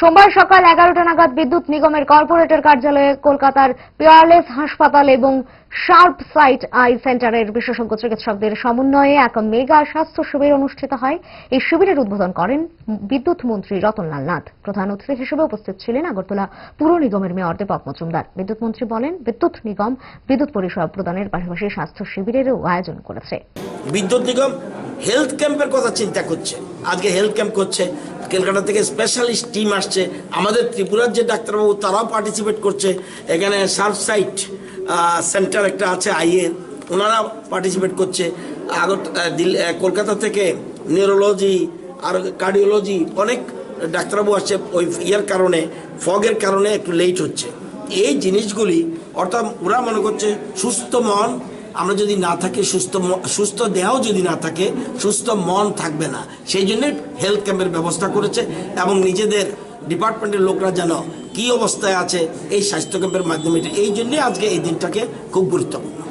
সোমবার সকাল এগারোটা নাগাদ বিদ্যুৎ নিগমের কর্পোরেটর কার্যালয়ে কলকাতার পিয়ারলেস হাসপাতাল এবং শার্প সাইট আই সেন্টারের বিশেষজ্ঞ চিকিৎসকদের সমন্বয়ে এক মেগা স্বাস্থ্য শিবির অনুষ্ঠিত হয়। এই শিবিরের উদ্বোধন করেন বিদ্যুৎ মন্ত্রী রতনলাল নাথ। প্রধান অতিথি হিসেবে উপস্থিত ছিলেন আগরতলা পুর নিগমের মেয়র দীপক মজুমদার। বিদ্যুৎ মন্ত্রী বলেন, বিদ্যুৎ নিগম বিদ্যুৎ পরিষেবা প্রদানের পাশাপাশি স্বাস্থ্য শিবিরেরও আয়োজন করেছে। বিদ্যুৎ নিগম হেলথ ক্যাম্পের কথা চিন্তা করছে। আজকে হেলথ ক্যাম্প করছে। কলকাতা থেকে স্পেশালিস্ট টিম আসছে। আমাদের ত্রিপুরার যে ডাক্তারবাবু, তারাও পার্টিসিপেট করছে। এখানে সার্ফ সাইট সেন্টার একটা আছে আইএর ওনারা পার্টিসিপেট করছে। দিল্লি- কলকাতা থেকে নিউরোলজি আর কার্ডিওলজি অনেক ডাক্তারবাবু আসছে। ওই ইয়ের কারণে, ফগের কারণে একটু লেট হচ্ছে। এই জিনিসগুলি, অর্থাৎ ওরা মনে করছে সুস্থ মন আমরা যদি না থাকি, সুস্থ সুস্থ দেহ যদি না থাকে, সুস্থ মন থাকবে না। সেই জন্য হেলথ ক্যাম্পের ব্যবস্থা করেছে এবং নিজেদের ডিপার্টমেন্টের লোকরা যেন কি অবস্থায় আছে এই স্বাস্থ্য ক্যাম্পের মাধ্যমে, এই জন্যে আজকে এই দিনটাকে খুব গুরুত্বপূর্ণ।